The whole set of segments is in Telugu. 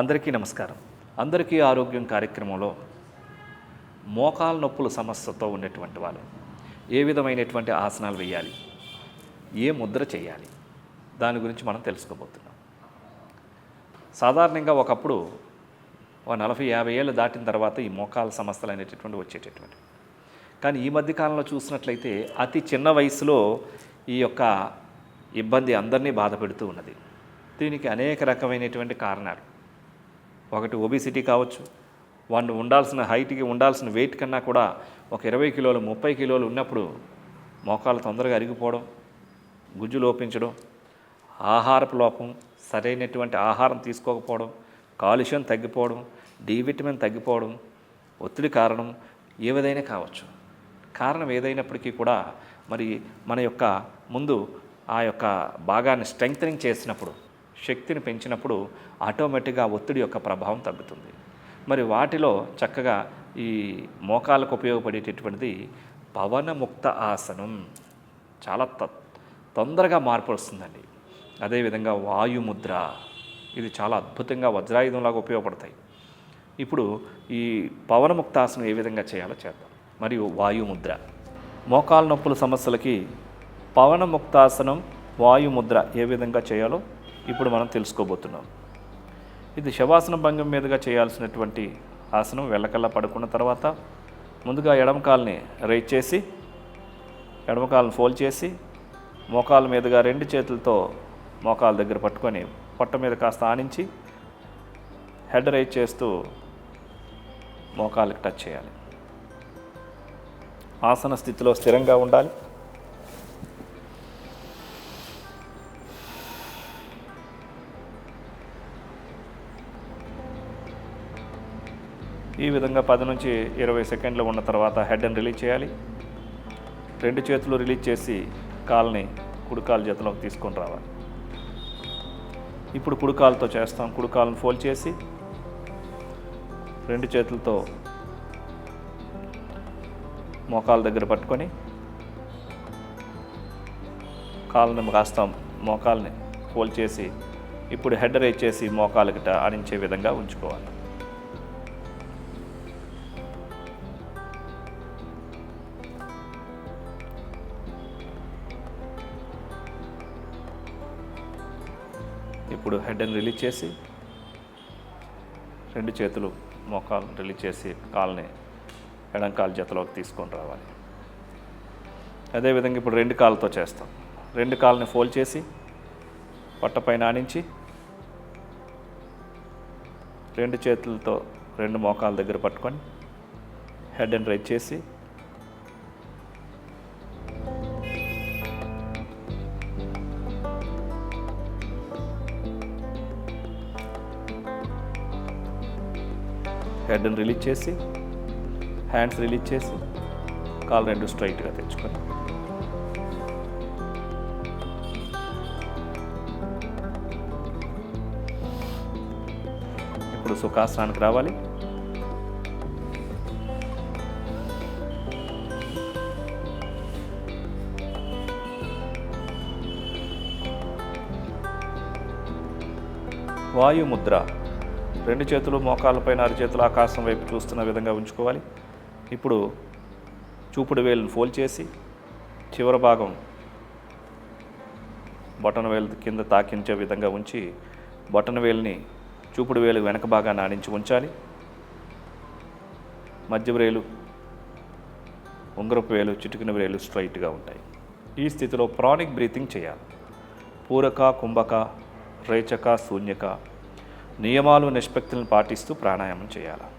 అందరికీ నమస్కారం. అందరికీ ఆరోగ్యం కార్యక్రమంలో మోకాల నొప్పుల సమస్యతో ఉన్నటువంటి వాళ్ళు ఏ విధమైనటువంటి ఆసనాలు వేయాలి ఏ ముద్ర చేయాలి దాని గురించి మనం తెలుసుకోబోతున్నాం. సాధారణంగా ఒకప్పుడు ఒక నలభై యాభై ఏళ్ళు దాటిన తర్వాత ఈ మోకాల సమస్యలు అనేటటువంటి వచ్చేటటువంటి. కానీ ఈ మధ్యకాలంలో చూసినట్లయితే అతి చిన్న వయసులో ఈ యొక్క ఇబ్బంది అందరినీ బాధ పెడుతూ ఉన్నది. దీనికి అనేక రకమైనటువంటి కారణాలు. ఒకటి ఒబిసిటీ కావచ్చు వాళ్ళు ఉండాల్సిన హైట్కి ఉండాల్సిన వెయిట్ కన్నా కూడా ఒక ఇరవై కిలోలు ముప్పై కిలోలు ఉన్నప్పుడు మోకాలు తొందరగా అరిగిపోవడం గుజ్జు లోపించడం ఆహారపు లోపం సరైనటువంటి ఆహారం తీసుకోకపోవడం కాలుష్యం తగ్గిపోవడం డి విటమిన్ తగ్గిపోవడం ఒత్తిడి కారణం ఏదైనా కావచ్చు. కారణం ఏదైనప్పటికీ కూడా మరి మన యొక్క ముందు ఆ యొక్క భాగాన్ని స్ట్రెంగ్తనింగ్ చేసినప్పుడు శక్తిని పెంచినప్పుడు ఆటోమేటిక్గా ఒత్తిడి యొక్క ప్రభావం తగ్గుతుంది. మరి వాటిలో చక్కగా ఈ మోకాలకు ఉపయోగపడేటటువంటిది పవనముక్త ఆసనం. చాలా త తొందరగా మార్పు వస్తుందండి. అదేవిధంగా వాయుముద్ర. ఇది చాలా అద్భుతంగా వజ్రాయుధంలాగా ఉపయోగపడతాయి. ఇప్పుడు ఈ పవనముక్తాసనం ఏ విధంగా చేయాలో చేద్దాం. మరియు వాయుముద్ర. మోకాలు నొప్పుల సమస్యలకి పవనముక్తాసనం వాయుముద్ర ఏ విధంగా చేయాలో ఇప్పుడు మనం తెలుసుకోబోతున్నాం. ఇది శవాసన భంగం మీదుగా చేయాల్సినటువంటి ఆసనం. వెళ్ళకల్లా పడుకున్న తర్వాత ముందుగా ఎడమ కాల్ని రైట్ చేసి ఎడమ కాలుని ఫోల్డ్ చేసి మోకాల మీదుగా రెండు చేతులతో మోకాల దగ్గర పట్టుకొని పొట్ట మీద కాస్త ఆనించి హెడ్ రైట్ చేస్తూ మోకాలకు టచ్ చేయాలి. ఆసన స్థితిలో స్థిరంగా ఉండాలి. ఈ విధంగా పది నుంచి ఇరవై సెకండ్లు ఉన్న తర్వాత హెడ్ని రిలీజ్ చేయాలి. రెండు చేతులు రిలీజ్ చేసి కాల్ని కుడికాలు జతలోకి తీసుకొని రావాలి. ఇప్పుడు కుడికాలతో చేస్తాం. కుడికాలను ఫోల్డ్ చేసి రెండు చేతులతో మోకాల దగ్గర పట్టుకొని కాళ్ళని కాస్తాం. మోకాల్ని ఫోల్డ్ చేసి ఇప్పుడు హెడ్ రైజ్ చేసి మోకాలకి ఆడించే విధంగా ఉంచుకోవాలి. ఇప్పుడు హెడ్ని రిలీజ్ చేసి రెండు చేతులు మోకాలు రిలీజ్ చేసి కాల్ని ఎడం కాలు జతలోకి తీసుకొని రావాలి. అదేవిధంగా ఇప్పుడు రెండు కాళ్ళతో చేస్తాం. రెండు కాళ్ళని ఫోల్డ్ చేసి పట్టపైన ఆనించి రెండు చేతులతో రెండు మోకాల దగ్గర పట్టుకొని హెడ్ అండ్ రైట్ చేసి హెడ్ని రిలీజ్ చేసి హ్యాండ్స్ రిలీజ్ చేసి కాలు రెండు స్ట్రైట్గా తెచ్చుకొని. ఇప్పుడు సుఖాసనానికి రావాలి. వాయుముద్ర. రెండు చేతులు మోకాళ్ళపైన అరిచేతులు ఆకాశం వైపు చూస్తున్న విధంగా ఉంచుకోవాలి. ఇప్పుడు చూపుడు వేలును ఫోల్డ్ చేసి చివరి భాగం బొటన వేలు కింద తాకించే విధంగా ఉంచి బొటన వేలుని చూపుడు వేలు వెనక భాగాన్ని ఆడించి ఉంచాలి. మధ్య వేలు ఉంగరపు వేలు చిటికిన వేలు స్ట్రైట్గా ఉంటాయి. ఈ స్థితిలో ప్రాణిక్ బ్రీతింగ్ చేయాలి. పూరక కుంభక రేచక శూన్యక నియమాలు నిష్పత్తులను పాటిస్తూ ప్రాణాయామం చేయాలి?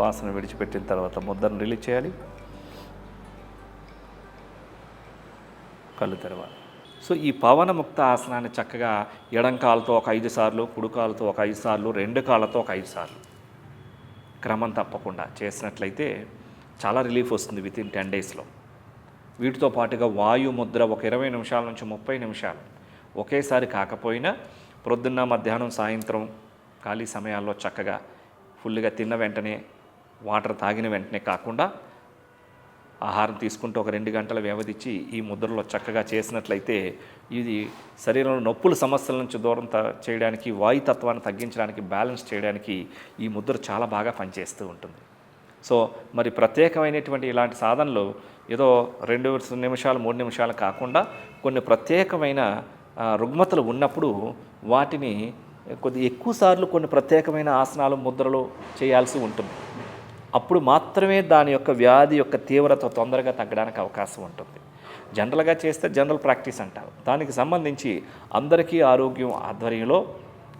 శ్వాసను విడిచిపెట్టిన తర్వాత ముద్దను రిలీజ్ చేయాలి. కళ్ళు తెరవాలి. సో ఈ పవనముక్త ఆసనాన్ని చక్కగా ఎడం కాలుతో ఒక ఐదు సార్లు కుడుకాలతో ఒక ఐదు సార్లు రెండు కాళ్ళతో ఒక ఐదు సార్లు క్రమం తప్పకుండా చేసినట్లయితే చాలా రిలీఫ్ వస్తుంది విత్ ఇన్ టెన్ డేస్లో వీటితో పాటుగా వాయు ముద్ర ఒక ఇరవై నిమిషాల నుంచి ముప్పై నిమిషాలు ఒకేసారి కాకపోయినా ప్రొద్దున్న మధ్యాహ్నం సాయంత్రం ఖాళీ సమయాల్లో చక్కగా ఫుల్గా తిన్న వెంటనే వాటర్ తాగిన వెంటనే కాకుండా ఆహారం తీసుకుంటూ ఒక రెండు గంటల వ్యవధిచ్చి ఈ ముద్రలో చక్కగా చేసినట్లయితే ఇది శరీరంలో నొప్పుల సమస్యల నుంచి దూరం త- చేయడానికి వాయుతత్వాన్ని తగ్గించడానికి బ్యాలెన్స్ చేయడానికి ఈ ముద్ర చాలా బాగా పనిచేస్తూ ఉంటుంది. సో మరి ప్రత్యేకమైనటువంటి ఇలాంటి సాధనలు ఏదో రెండు నిమిషాలు మూడు నిమిషాలు కాకుండా కొన్ని ప్రత్యేకమైన రుగ్మతలు ఉన్నప్పుడు వాటిని కొద్ది ఎక్కువ సార్లు కొన్ని ప్రత్యేకమైన ఆసనాలు ముద్రలు చేయాల్సి ఉంటుంది. అప్పుడు మాత్రమే దాని యొక్క వ్యాధి యొక్క తీవ్రత తొందరగా తగ్గడానికి అవకాశం ఉంటుంది. జనరల్గా చేస్తే జనరల్ ప్రాక్టీస్ అంటారు. దానికి సంబంధించి అందరికీ ఆరోగ్యం ఆధ్వర్యంలో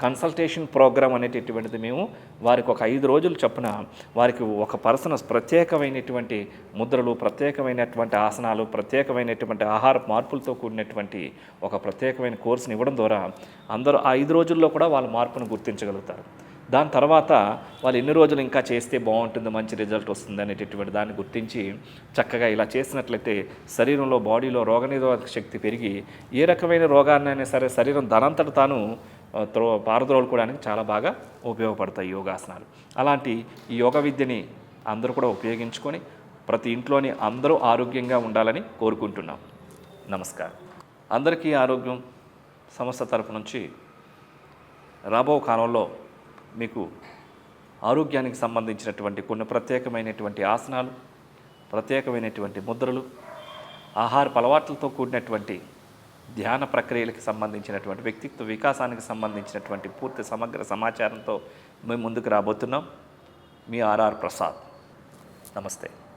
కన్సల్టేషన్ ప్రోగ్రామ్ అనేటటువంటిది మేము వారికి ఒక ఐదు రోజులు చొప్పున వారికి ఒక పర్సన్ ప్రత్యేకమైనటువంటి ముద్రలు ప్రత్యేకమైనటువంటి ఆసనాలు ప్రత్యేకమైనటువంటి ఆహార మార్పులతో కూడినటువంటి ఒక ప్రత్యేకమైన కోర్సుని ఇవ్వడం ద్వారా అందరూ ఆ ఐదు రోజుల్లో కూడా వాళ్ళ మార్పును గుర్తించగలుగుతారు. దాని తర్వాత వాళ్ళు ఎన్ని రోజులు ఇంకా చేస్తే బాగుంటుంది మంచి రిజల్ట్ వస్తుంది అనేటటువంటి దాన్ని గుర్తించి చక్కగా ఇలా చేసినట్లయితే శరీరంలో బాడీలో రోగనిరోధక శక్తి పెరిగి ఏ రకమైన రోగాన్నైనా సరే శరీరం దానంతట తాను త్రో పారద్రోలుకోవడానికి చాలా బాగా ఉపయోగపడతాయి యోగాసనాలు. అలాంటి ఈ యోగ విద్యని అందరూ కూడా ఉపయోగించుకొని ప్రతి ఇంట్లోని అందరూ ఆరోగ్యంగా ఉండాలని కోరుకుంటున్నాం. నమస్కారం. అందరికీ ఆరోగ్యం. సంస్థ తరపు నుంచి రాబో కాలంలో మీకు ఆరోగ్యానికి సంబంధించినటువంటి కొన్ని ప్రత్యేకమైనటువంటి ఆసనాలు ప్రత్యేకమైనటువంటి ముద్రలు ఆహారపు అలవాట్లతో కూడినటువంటి ధ్యాన ప్రక్రియలకు సంబంధించినటువంటి వ్యక్తిత్వ వికాసానికి సంబంధించినటువంటి పూర్తి సమగ్ర సమాచారంతో మేము ముందుకు రాబోతున్నాం. మీ ఆర్ఆర్ ప్రసాద్. నమస్తే.